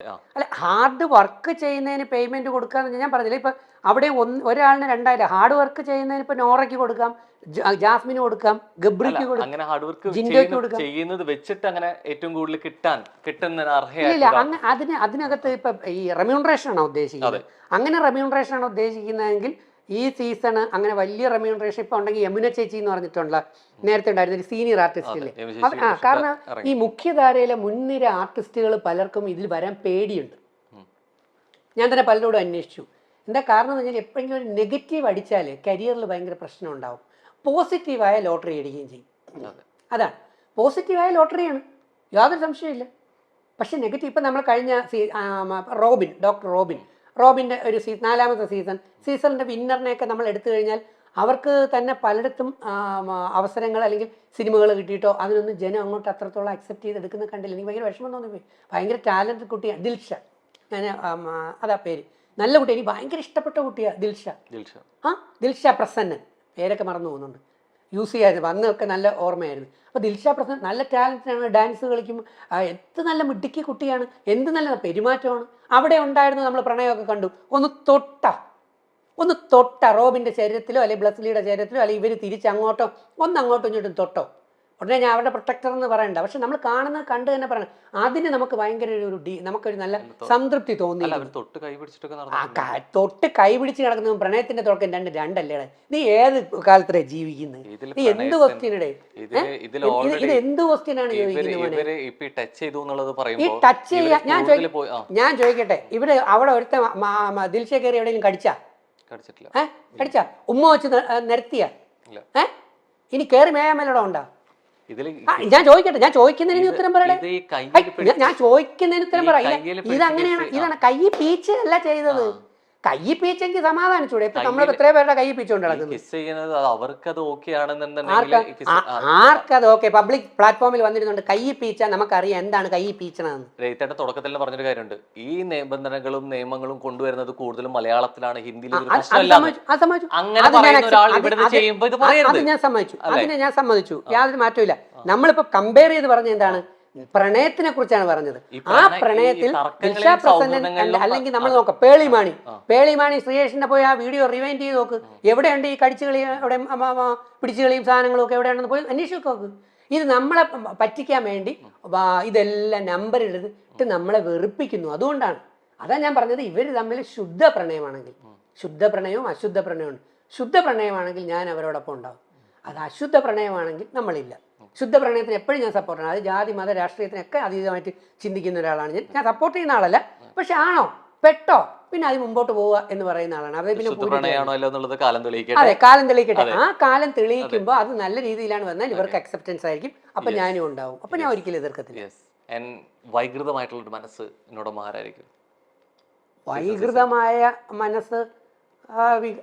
അല്ല hard work ചെയ്യുന്നതിന് payment കൊടുക്കാന്ന് ഞാൻ പറഞ്ഞില്ല? ഇപ്പൊ അവിടെ ഒന്ന് ഒരാളിന് രണ്ടായിരം ഹാർഡ് വർക്ക് ചെയ്യുന്നതിന് ഇപ്പൊ നോറയ്ക്ക് കൊടുക്കാം ജാസ്മിന് കൊടുക്കാം ഗബ്രിക്ക് കൊടുക്കാം അങ്ങനെ ഹാർഡ് വർക്ക് ജിൻഡോയ്ക്ക് കൊടുക്കാം. ചെയ്യുന്നത് വെച്ചിട്ട് അങ്ങനെ ഏറ്റവും കൂടുതൽ കിട്ടാൻ കിട്ടുന്ന അർഹയല്ല അതിന് അതിനകത്ത് ഇപ്പൊ ഈ റെമ്യൂണറേഷൻ ആണോ ഉദ്ദേശിക്കുന്നത്? അങ്ങനെ റെമ്യൂണറേഷൻ ആണ് ഉദ്ദേശിക്കുന്നതെങ്കിൽ ഈ സീസൺ അങ്ങനെ വലിയ റെമ്യൂണറേഷൻ ഇപ്പൊ ഉണ്ടെങ്കിൽ യമുന ചേച്ചി എന്ന് പറഞ്ഞിട്ടുള്ള നേരത്തെ ഉണ്ടായിരുന്ന ഒരു സീനിയർ ആർട്ടിസ്റ്റ് അതെ, ഇല്ലേ? യമുന അത് ചേച്ചി ആ കാരണം ഈ മുഖ്യധാരയിലെ മുൻനിര ആർട്ടിസ്റ്റുകൾ പലർക്കും ഇതിൽ വരാൻ പേടിയുണ്ട്. ഞാൻ തന്നെ പലരോടും അന്വേഷിച്ചു. എന്താ കാരണം എന്ന് വെച്ചാൽ എപ്പോഴെങ്കിലും ഒരു നെഗറ്റീവ് അടിച്ചാൽ കരിയറിൽ ഭയങ്കര പ്രശ്നം ഉണ്ടാവും. പോസിറ്റീവായ ലോട്ടറി അടിക്കുകയും ചെയ്യും. അതാണ്. പോസിറ്റീവായ ലോട്ടറിയാണ് യാതൊരു സംശയമില്ല പക്ഷെ നെഗറ്റീവ് ഇപ്പം നമ്മൾ കഴിഞ്ഞ റോബിൻ ഡോക്ടർ റോബിൻ. റോബിന്റെ ഒരു സീ നാലാമത്തെ സീസൺ. സീസണിന്റെ വിന്നറിനെയൊക്കെ നമ്മൾ എടുത്തു കഴിഞ്ഞാൽ അവർക്ക് തന്നെ പലയിടത്തും അവസരങ്ങൾ അല്ലെങ്കിൽ സിനിമകൾ കിട്ടിയിട്ടോ അതിനൊന്നും ജനം അങ്ങോട്ട് അത്രത്തോളം അക്സെപ്റ്റ് ചെയ്ത് എടുക്കുന്ന കണ്ടില്ല. എനിക്ക് ഭയങ്കര വിഷമം തോന്നിപ്പോയി ഭയങ്കര ടാലന്റഡ് കുട്ടിയാണ് ദിൽഷ. ഞാൻ അതാ പേര്. നല്ല കുട്ടി. എനിക്ക് ഭയങ്കര ഇഷ്ടപ്പെട്ട കുട്ടിയാണ് ദിൽഷ. ദിൽഷ. ആ ദിൽഷ പ്രസന്നൻ. പേരൊക്കെ മറന്നു പോകുന്നുണ്ട്. യൂസ് ചെയ്യാമായിരുന്നു അന്നൊക്കെ നല്ല ഓർമ്മയായിരുന്നു. അപ്പോൾ ദിൽഷ പ്രസന്ന നല്ല ടാലന്റാണ് ഡാൻസ് കളിക്കും എന്ത് നല്ല മിടുക്കി കുട്ടിയാണ്. എന്ത് നല്ല പെരുമാറ്റമാണ്. അവിടെ ഉണ്ടായിരുന്നു നമ്മൾ പ്രണയമൊക്കെ കണ്ടു. ഒന്ന് തൊട്ട. ഒന്ന് തൊട്ട റോബിന്റെ ശരീരത്തിലോ അല്ലെങ്കിൽ ബ്ലസ്ലിയുടെ ശരീരത്തിലോ അല്ലെങ്കിൽ ഇവർ തിരിച്ചങ്ങോട്ടോ ഒന്ന് അങ്ങോട്ടും ഇങ്ങോട്ടും തൊട്ടോ. ഉടനെ ഞാൻ അവരുടെ പ്രൊട്ടക്ടർ എന്ന് പറയണ്ട. പക്ഷെ നമ്മൾ കാണുന്നത് കണ്ട് തന്നെ പറയണം. അതിന് നമുക്ക് ഭയങ്കര ഒരു ഡി നമുക്കൊരു നല്ല സംതൃപ്തി തോന്നി. തൊട്ട് കൈ തൊട്ട് കൈ പിടിച്ച് കിടക്കുന്ന പ്രണയത്തിന്റെ തുടക്കം രണ്ട് രണ്ടല്ലേ നീ ഏത് കാലത്തിലെ ജീവിക്കുന്നത് നീ എന്ത് ക്വസ്റ്റ്യനിടെ? ഇത് എന്ത് ക്വസ്റ്റ്യൻ ആണ് ചോദിക്കുന്നത് ഈ ടച്ച് ചെയ്യാൻ ഞാൻ ഞാൻ ചോദിക്കട്ടെ. ഇവിടെ അവിടെ ഒരുത്ത ദിൽഷ കയറി എവിടെയെങ്കിലും കടിച്ചാ? കടിച്ചിട്ടില്ല. ഏഹ് കടിച്ചാ? ഉമ്മ വെച്ച് നിരത്തിയ? ഇല്ല. ഏ? ഇനി കയറി മേയാമേലോടെ ഉണ്ടോ? ഞാൻ ചോദിക്കട്ടെ ഞാൻ ചോദിക്കുന്നതിന് ഉത്തരം പറയട്ടെ ഞാൻ- ചോദിക്കുന്നതിന് ഉത്തരം പറയാം. ഇതങ്ങനെയാണ് ഇത് അങ്ങനെയാണ് ഇതാണ് കൈ പീച്ച് അല്ല ചെയ്തത്. കൈ പീച്ചെങ്കിൽ സമാധാനിച്ചൂടെ. ഇപ്പൊ നമ്മൾ എത്ര പേരുടെ കൈ പീച്ചുകൊണ്ട് നടക്കുന്നത് അവർക്കത് ഓക്കെ ആണെന്നുണ്ടെങ്കിൽ ആർക്കത് ഓക്കെ പബ്ലിക് പ്ലാറ്റ്ഫോമിൽ വന്നിരുന്നുണ്ട് കൈ പീച്ച നമുക്കറിയാം എന്താണ് കൈ പീച്ചണെന്ന് തുടക്കത്തിൽ പറഞ്ഞൊരു കാര്യമുണ്ട്. ഈ നിബന്ധനകളും നിയമങ്ങളും കൊണ്ടുവരുന്നത് കൂടുതലും മലയാളത്തിലാണ്. ഇതൊരു അത് ഞാൻ സമ്മതിച്ചു. അതിനെ ഞാൻ സമ്മതിച്ചു. യാതൊരു മാറ്റമില്ല നമ്മളിപ്പോ കമ്പയർ ചെയ്ത് പറഞ്ഞ എന്താണ്? പ്രണയത്തിനെ കുറിച്ചാണ് പറഞ്ഞത്. ആ പ്രണയത്തിൽ തർക്കങ്ങളിലും ദിൽഷ പ്രസന്നൻ അല്ലെങ്കിൽ നമ്മൾ നോക്ക നോക്കാം പേളിമാണി. പേളിമാണി ശ്രീകേഷിന്റെ പോയി ആ വീഡിയോ റിവൈൻഡ് ചെയ്ത് നോക്ക്. എവിടെയുണ്ട് ഈ കടിച്ചു കളി എവിടെ പിടിച്ചു കളിയും സാധനങ്ങളും ഒക്കെ എവിടെയാണെന്ന് പോയി അന്വേഷിച്ച് നോക്ക്. ഇത് നമ്മളെ പറ്റിക്കാൻ വേണ്ടി ഇതെല്ലാം നമ്പർ എടുത്തിട്ട് നമ്മളെ വെറുപ്പിക്കുന്നു. അതുകൊണ്ടാണ്. അതാ ഞാൻ പറഞ്ഞത് ഇവർ തമ്മിൽ ശുദ്ധ പ്രണയമാണെങ്കിൽ. ശുദ്ധ പ്രണയവും അശുദ്ധ പ്രണയവും ശുദ്ധ പ്രണയമാണെങ്കിൽ ഞാൻ അവരോടൊപ്പം ഉണ്ടാവും. അത് അശുദ്ധ പ്രണയമാണെങ്കിൽ നമ്മളില്ല. ശുദ്ധ പ്രണയത്തിന് എപ്പോഴും ഞാൻ സപ്പോർട്ടാണ് അത് ജാതി മത രാഷ്ട്രീയത്തിനൊക്കെ അതീതമായിട്ട് ചിന്തിക്കുന്ന ഒരാളാണ് ഞാൻ. ഞാൻ സപ്പോർട്ട് ചെയ്യുന്ന ആളല്ല. പക്ഷെ ആണോ? പെട്ടോ? പിന്നെ അത് മുമ്പോട്ട് പോവുക എന്ന് പറയുന്ന ആളാണ്. അതെ പിന്നെ കാലം തെളിയിക്കട്ടെ? അതെ കാലം തെളിയിക്കട്ടെ. ആ കാലം തെളിയിക്കുമ്പോൾ അത്. നല്ല രീതിയിലാണ് വന്നാൽ ഇവർക്ക് അക്സെപ്റ്റൻസ് ആയിരിക്കും. അപ്പൊ ഞാനും ഉണ്ടാവും. അപ്പൊ ഞാൻ ഒരിക്കലും എതിർക്കത്തില്ല. വൈകൃതമായിട്ടുള്ളൊരു മനസ്സ് എന്നോട് വൈകൃതമായ മനസ്സ്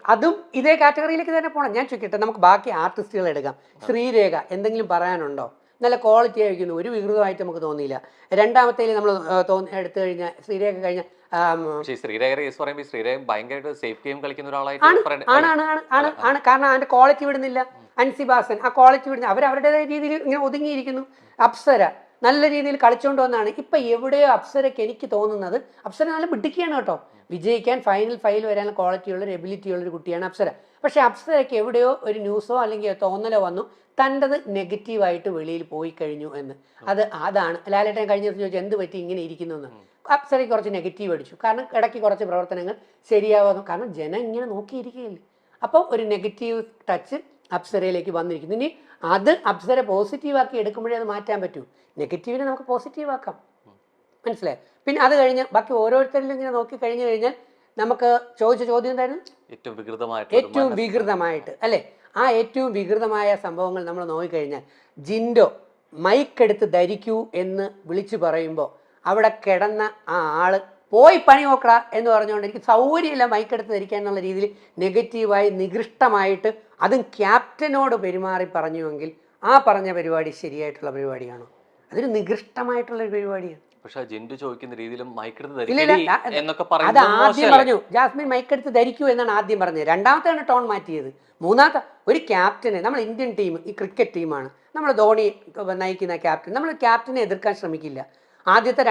അതും ഇതേ കാറ്റഗറിയിലേക്ക് തന്നെ പോകണം ഞാൻ ചോദിക്കട്ടെ നമുക്ക് ബാക്കി ആർട്ടിസ്റ്റുകൾ എടുക്കാം. ശ്രീരേഖ എന്തെങ്കിലും പറയാനുണ്ടോ? നല്ല ക്വാളിറ്റി ആയിരിക്കുന്നു ഒരു വികൃതമായിട്ട് നമുക്ക് തോന്നിയില്ല. രണ്ടാമത്തേൽ നമ്മൾ തോന്നി എടുത്തു കഴിഞ്ഞാൽ ശ്രീരേഖ കഴിഞ്ഞ ആം, പക്ഷേ ഈ ശ്രീരേഖ കേസ് പറയുമ്പോൾ ശ്രീരേഖ ഭയങ്കരമായിട്ട് സേഫ് ഗെയിം കളിക്കുന്ന ഒരാളായിട്ട് പറയണ- ആണ് ആണ് ആണ് ആണ് ആണ്. കാരണം അതിന്റെ ക്വാളിറ്റി വിടുന്നില്ല. അൻസിബാസൻ ആ ക്വാളിറ്റി വിടുന്ന അവർ അവരുടേതായ രീതിയിൽ ഇങ്ങനെ ഒതുങ്ങിയിരിക്കുന്നു. അപ്സര നല്ല രീതിയിൽ കളിച്ചുകൊണ്ട് വന്നാണ്. ഇപ്പൊ എവിടെയോ അപ്സരയ്ക്ക് എനിക്ക് തോന്നുന്നത് അപ്സര നല്ല മിടുക്കിയാണ് കേട്ടോ. വിജയിക്കാൻ ഫൈനൽ ഫൈൽ വരാനുള്ള ക്വാളിറ്റി ഉള്ള ഒരു എബിലിറ്റി ഉള്ള ഒരു കുട്ടിയാണ് അപ്സര. പക്ഷെ അപ്സരയ്ക്ക് എവിടെയോ ഒരു ന്യൂസോ അല്ലെങ്കിൽ തോന്നലോ വന്നു. തന്റെത് നെഗറ്റീവായിട്ട് വെളിയിൽ പോയി കഴിഞ്ഞു എന്ന്. അത് അതാണ്. ലാലേട്ടൻ കഴിഞ്ഞ ദിവസം ചോദിച്ചു എന്ത് പറ്റി ഇങ്ങനെ ഇരിക്കുന്നു എന്ന് അപ്സരയ്ക്ക് കുറച്ച് നെഗറ്റീവ് അടിച്ചു. കാരണം ഇടയ്ക്ക് കുറച്ച് പ്രവർത്തനങ്ങൾ ശരിയാവാതെ കാരണം ജനം ഇങ്ങനെ നോക്കിയിരിക്കുകയില്ല. അപ്പോൾ ഒരു നെഗറ്റീവ് ടച്ച് അപ്സരയിലേക്ക് വന്നിരിക്കുന്നു. ഇനി അത് അപ്സര പോസിറ്റീവാക്കി എടുക്കുമ്പോഴേ അത് മാറ്റാൻ പറ്റൂ. നെഗറ്റീവിനെ നമുക്ക് പോസിറ്റീവാക്കാം മനസ്സിലായി? പിന്നെ അത് കഴിഞ്ഞ് ബാക്കി ഓരോരുത്തരിലും ഇങ്ങനെ നോക്കി കഴിഞ്ഞു കഴിഞ്ഞാൽ നമുക്ക് ചോദിച്ച ചോദ്യം എന്തായിരുന്നു? ഏറ്റവും വികൃതമായിട്ട് ഏറ്റവും വികൃതമായിട്ട് അല്ലേ? ആ ഏറ്റവും വികൃതമായ സംഭവങ്ങൾ നമ്മൾ നോക്കിക്കഴിഞ്ഞാൽ ജിൻഡോ മൈക്കെടുത്ത് ധരിക്കൂ എന്ന് വിളിച്ചു പറയുമ്പോൾ അവിടെ കിടന്ന ആ ആൾ പോയി പണി നോക്കടാ എന്ന് പറഞ്ഞുകൊണ്ട് എനിക്ക് സൗകര്യമില്ല മൈക്കെടുത്ത് ധരിക്കാൻ എന്നുള്ള രീതിയിൽ നെഗറ്റീവായി നികൃഷ്ടമായിട്ട് അതും ക്യാപ്റ്റനോട് പെരുമാറി പറഞ്ഞുവെങ്കിൽ ആ പറഞ്ഞ പരിപാടി ശരിയായിട്ടുള്ള പരിപാടിയാണോ? അതൊരു നികൃഷ്ടമായിട്ടുള്ള ഒരു പരിപാടിയാണ്. പക്ഷെ ജിൻഡു ചോദിക്കുന്ന രീതിയിലും മൈക്കെടുത്ത് എന്നൊക്കെ അത് ആദ്യം? പറഞ്ഞു ജാസ്മിൻ മൈക്കെടുത്ത് ധരിക്കൂ എന്നാണ് ആദ്യം പറഞ്ഞത്. രണ്ടാമത്തെയാണ് ടോൺ മാറ്റിയത്. മൂന്നാമത്തെ ഒരു ക്യാപ്റ്റനെ നമ്മൾ ഇന്ത്യൻ ടീം ഈ ക്രിക്കറ്റ് ടീമാണ് നമ്മൾ ധോണി നയിക്കുന്ന ക്യാപ്റ്റൻ നമ്മൾ ക്യാപ്റ്റനെ എതിർക്കാൻ ശ്രമിക്കില്ല. ആദ്യത്തെ